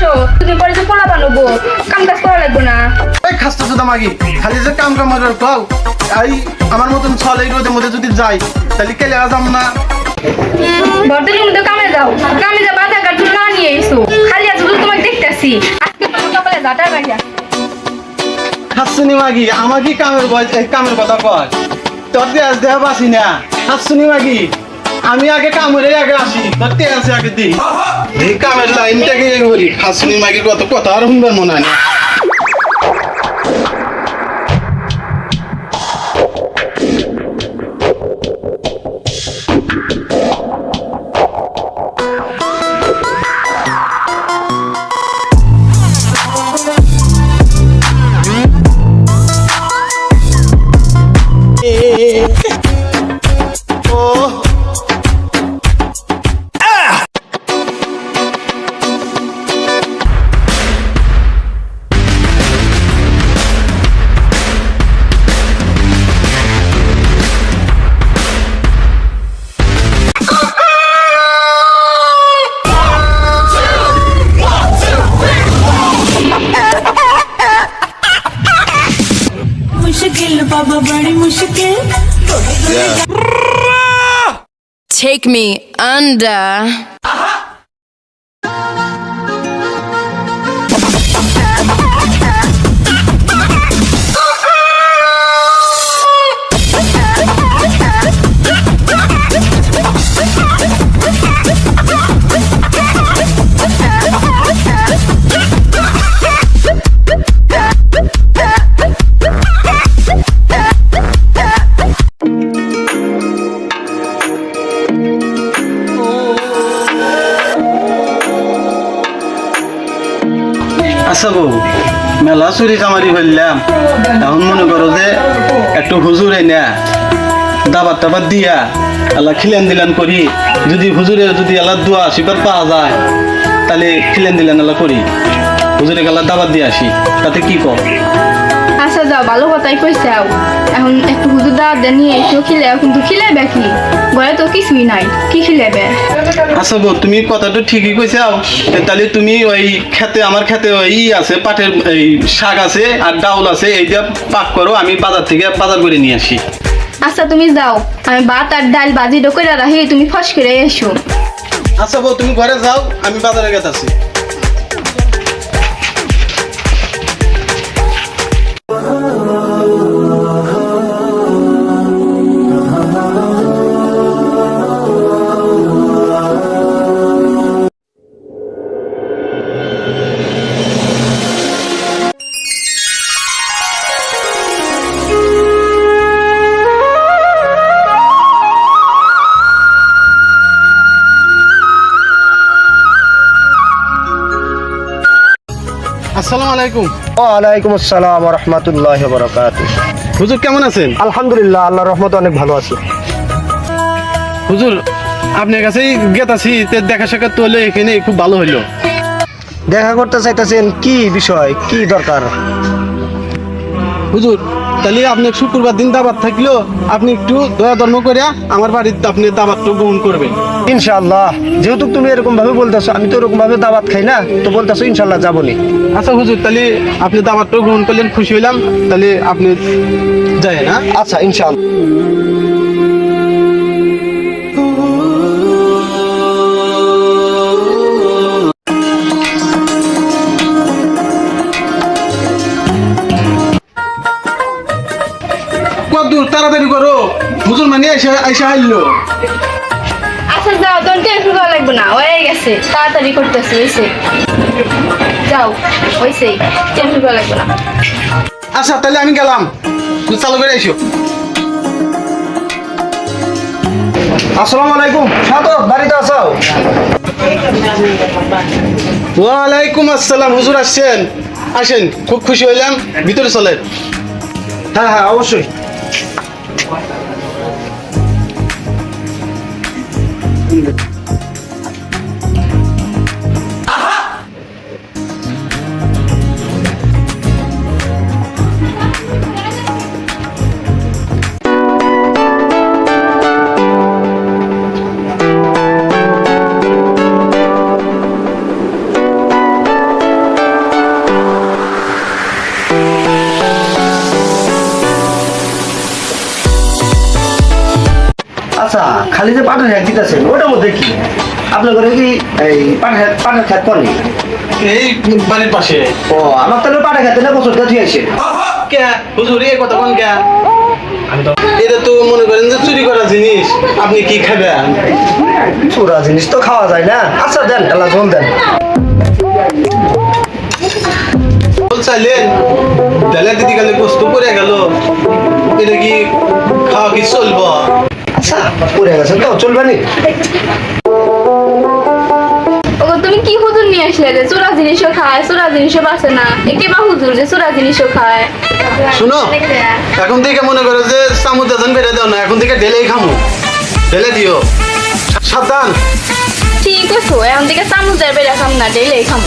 আসো। দুদিন পরে যে পোলা বানাবো কাম কাজ করা লাগবে না। এই খাস্তা সুদা মাগি খালি যে কাম কামার কও এই আমার মতন ছল এই রোদের মধ্যে যদি যাই তাহলে কেলে আজাম না? বর্তমানের মধ্যে কামে যাও। কামে যাও আধার কার্ড না নিয়ে এসো খালি আজ তোমাকে দেখতেছি। আজকে তোমার কপালে জাটার বাইরা হাসুনি মাগি আমাকে কামের কামের কথা কয়। তোর তেজ দেহ বাসি না। হাসুনি মাগি আমি আগে কামড়ে আগে আসি তোর তেজ আগে দিই। এই কামের লাইনটাকে বলি হাসুনি মাগির কত কথা আর শুনবার মনে হয় না। बाबा बड़ी मुश्किल Take me under. আচ্ছা বউ, মেলা চুরি চামারি ফেললাম এখন মনে করো যে একটু হুজুর না দাবার টাবার দিয়া আল্লাহ খিলেন দিলান করি। যদি হুজুরে যদি আল্লাহ দোয়া আশীর্বাদ পাওয়া যায়, তাহলে খিলেন দিলেন আল্লাহ করি। হুজুরে আল্লাহ দাবার দিয়ে আসি। তাতে কি কর? যাও ভালো কথাই কইছাও এখন একটু হুজুর দাওয়াত দিয়ে নিয়ে এসো খিলেও কিন্তু খিলেবে কি? ঘরে তো কিছুই নাই কি খিলেবে আচ্ছা বউ তুমি কথাটা ঠিকই কইছাও তাহলে তুমি ওই খেতে আমার খেতে ওই আছে পাটের এই শাক আছে আর ডাউল আছে এইটা পাক করো আমি বাজার থেকে বাজার করে নিয়ে আসি। আচ্ছা তুমি যাও। আমি ভাত আর ডাল বাজি ডোকরা রাখি তুমি ফস করে এসো। আচ্ছা বউ তুমি ঘরে যাও আমি বাজারে গেছি আসসালামু আলাইকুম। ওয়ালাইকুম আসসালাম রহমতুল্লাহ বরকাত হুজুর কেমন আছেন? আলহামদুলিল্লাহ আল্লাহ রহমত অনেক ভালো আছে। হুজুর আপনার কাছেই গেতাছি তে দেখা সাক্ষাৎ তো হলে এখানে খুব ভালো হইল। দেখা করতে চাইতেছেন কি বিষয় কি দরকার? হুজুর তাহলে আপনি শুক্রবার দিন দাবাত থাকলেও আপনি একটু দয়া ধর্ম করে আমার বাড়িতে আপনি দাবাতটা গ্রহণ করবেন। ইনশাল্লাহ যেহেতু তুমি এরকম ভাবে বলতেছো আমি তো এরকম ভাবে দাবাত খাই না তো বলতেছো ইনশাআল্লাহ যাবনি। আচ্ছা হুজুর তাহলে আপনি দাবাতটা গ্রহণ করলেন খুশি হইলাম তাহলে আপনি যায় না আচ্ছা ইনশাআল্লাহ। মানে এসে এসে আচ্ছা যাও তোর টেনশন করা লাগবে না হয়ে গেছে তাড়াতাড়ি করতেছে হয়েছে যাও হয়েছে টেনশন করা লাগবে না। আচ্ছা তাহলে আমি গেলাম। তুই চালু করে এসো। আসসালামু আলাইকুম। বাড়িতে আছো? ওয়ালাইকুম আসসালাম। হুজুর আসছেন? আসেন খুব খুশি হইলাম। ভিতরে চলেন। হ্যাঁ হ্যাঁ অবশ্যই। England. আচ্ছা খালি যে পাটের হ্যাক দিতেছেন ওটার মধ্যে কি? আপনার ঘরে কি এই পাটের পাটের খ্যাত করে এই বাড়ির পাশে। ও আমার তাহলে পাটের খেতে না বছর দিয়ে আসে কে? হুজুর এই কথা কোন কে? এটা তো মনে করেন যে চুরি করা জিনিস। আপনি কি খাবেন? চোরা জিনিস তো খাওয়া যায় না। আচ্ছা দেন এলা জল দেন। চাইলেন দিদি কালে কষ্ট করে গেল। এটা কি খাওয়া কি চলবো? পড়ে গেছে। তো চলবে নি? তুমি কি হুজুর নিয়ে আসলে রে? চোরা জিনিসও খায় চোরা জিনিসও বাঁচে না। একে বা হুজুর যে চোরা জিনিসও খায়? শুনো এখন থেকে মনে করো যে চামচ দাদান বেড়ে দাও না এখন থেকে ঢেলেই খামু। ঢেলে দিও। সাবধান। ঠিক আছে এখন থেকে চামচ দেয় বেড়া খাম না ডেইলে খাম।